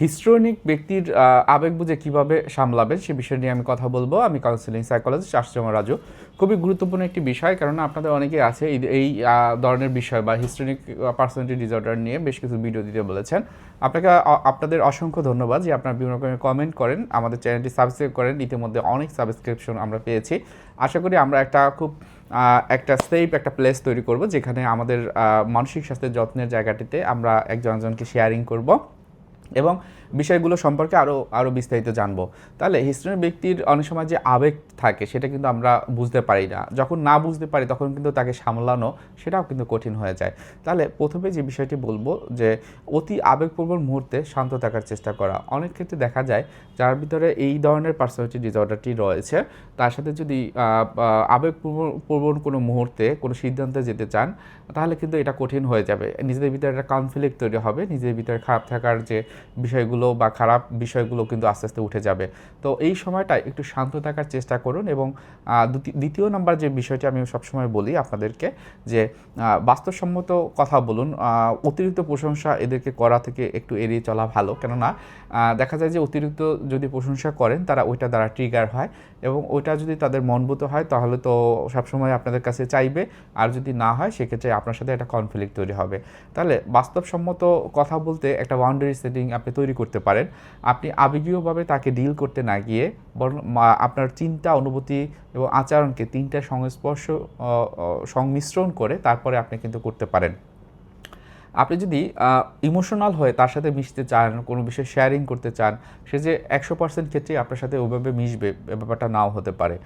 হিস্ট্রনিক ব্যক্তির আবেগ বুঝে কীভাবে সামলাবেন সে বিষয় নিয়ে আমি কথা বলব। আমি কাউন্সিলিং সাইকোলজিস্ট আশ্রমা রাজু। খুবই গুরুত্বপূর্ণ একটি বিষয়, কেননা আপনাদের অনেকে আছে এই এই ধরনের বিষয় বা হিস্ট্রনিক পার্সোনালিটি ডিসঅর্ডার নিয়ে বেশ কিছু ভিডিও দিতে বলেছেন। আপনাকে আপনাদের অসংখ্য ধন্যবাদ যে আপনারা বিভিন্ন রকমের কমেন্ট করেন। আমাদের চ্যানেলটি সাবস্ক্রাইব করেন। ইতিমধ্যে অনেক সাবস্ক্রিপশন আমরা পেয়েছি। আশা করি আমরা একটা খুব একটা সেফ একটা প্লেস তৈরি করব, যেখানে আমাদের মানসিক স্বাস্থ্যের যত্নের জায়গাটিতে আমরা একজন একজনকে শেয়ারিং করব। এবং বিষয়গুলো সম্পর্কে আরও আরও বিস্তারিত জানব। তাহলে হিস্ট্রির ব্যক্তির অনেক সময় যে আবেগ থাকে সেটা কিন্তু আমরা বুঝতে পারি না। যখন না বুঝতে পারি তখন কিন্তু তাকে সামলানো সেটাও কিন্তু কঠিন হয়ে যায়। তাহলে প্রথমে যে বিষয়টি বলব যে অতি আবেগপ্রবণ মুহূর্তে শান্ত থাকার চেষ্টা করা। অনেক ক্ষেত্রে দেখা যায় যার ভিতরে এই ধরনের পার্সোনালিটি ডিসঅর্ডারটি রয়েছে, তার সাথে যদি আবেগপ্রবণ প্রবণ কোনো মুহূর্তে কোনো সিদ্ধান্তে যেতে চান, তাহলে কিন্তু এটা কঠিন হয়ে যাবে। নিজেদের ভিতরে একটা কনফ্লিক্ট তৈরি হবে নিজেদের ভিতরে খারাপ থাকার যে বিষয়গুলো বা খারাপ বিষয়গুলো কিন্তু আস্তে আস্তে উঠে যাবে। তো এই সময়টা একটু শান্ত থাকার চেষ্টা করুন এবং দ্বিতীয় নাম্বার যে বিষয়টি আমি সবসময় বলি আপনাদেরকে যে বাস্তবসম্মত কথা বলুন অতিরিক্ত প্রশংসা এদেরকে করা থেকে একটু এড়িয়ে চলা ভালো। কেননা দেখা যায় যে অতিরিক্ত যদি প্রশংসা করেন তারা ওইটা দ্বারা ট্রিগার হয় এবং ওইটা যদি তাদের মনভূত হয় তাহলে তো সবসময় আপনাদের কাছে চাইবে। আর যদি না হয় সেক্ষেত্রে আপনার সাথে একটা কনফ্লিক্ট তৈরি হবে। তাহলে বাস্তবসম্মত কথা বলতে একটা বাউন্ডারি সেটিং আপনি তৈরি করতে পারেন। আপনি আবেগীয়ভাবে তাকে ডিল করতে না গিয়ে বরং আপনার চিন্তা, অনুভূতি এবং আচরণকে তিনটা সংস্পর্শ সংমিশ্রণ করে তারপরে আপনি কিন্তু করতে পারেন। আপনি যদি ইমোশনাল হয়ে তার সাথে মিশতে চান, কোনো বিষয় শেয়ারিং করতে চান, সে যে একশো পার্সেন্ট ক্ষেত্রে আপনার সাথে ওইভাবে মিশবে ব্যাপারটা নাও হতে পারে।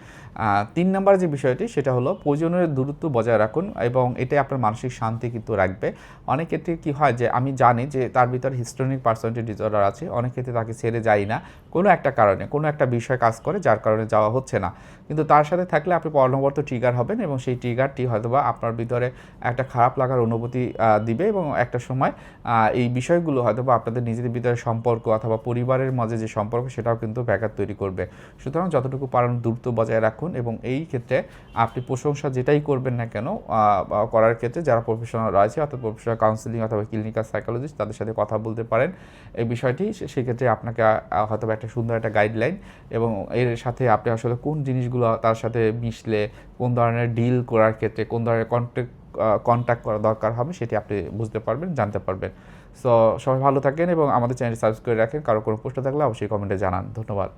তিন নাম্বার যে বিষয়টি, সেটা হলো প্রয়োজনের দূরত্ব বজায় রাখুন এবং এটাই আপনার মানসিক শান্তি কিন্তু রাখবে। অনেক ক্ষেত্রে কী হয় যে, আমি জানি যে তার ভিতরে হিস্টোনিক পার্সোনালিটি ডিসঅর্ডার আছে, অনেক ক্ষেত্রে তাকে ছেড়ে যাই না। কোনো একটা কারণে, কোনো একটা বিষয় কাজ করে যার কারণে যাওয়া হচ্ছে না। কিন্তু তার সাথে থাকলে আপনি অনবরত ট্রিগার হবেন এবং সেই ট্রিগারটি হয়তোবা আপনার ভিতরে একটা খারাপ লাগার অনুভূতি দিবে এবং একটা সময় এই বিষয়গুলো হয়তো বা আপনাদের নিজেদের ভিতরে সম্পর্ক অথবা পরিবারের মাঝে যে সম্পর্ক, সেটাও কিন্তু ব্যাঘাত তৈরি করবে। সুতরাং যতটুকু পারেন দূরত্ব বজায় রাখুন এবং এই ক্ষেত্রে আপনি প্রশংসা যেটাই করবেন না কেন করার ক্ষেত্রে যারা প্রফেশনাল রয়েছে, অর্থাৎ প্রফেশনাল কাউন্সিলিং অথবা ক্লিনিক্যাল সাইকোলজিস্ট তাদের সাথে কথা বলতে পারেন। এই বিষয়টি সেক্ষেত্রে আপনাকে হয়তো একটা সুন্দর একটা গাইডলাইন এবং এর সাথে আপনি আসলে কোন জিনিসগুলো তার সাথে মিশলে, কোন ধরনের ডিল করার ক্ষেত্রে, কোন ধরনের কন্ট্যাক্ট কন্ট্যাক্ট করা দরকার হবে, সেটি আপনি বুঝতে পারবেন, জানতে পারবেন। সো সবাই ভালো থাকেন এবং আমাদের চ্যানেল সাবস্ক্রাইব করে রাখেন। কারও কোনো প্রশ্ন থাকলে অবশ্যই কমেন্টে জানান। ধন্যবাদ।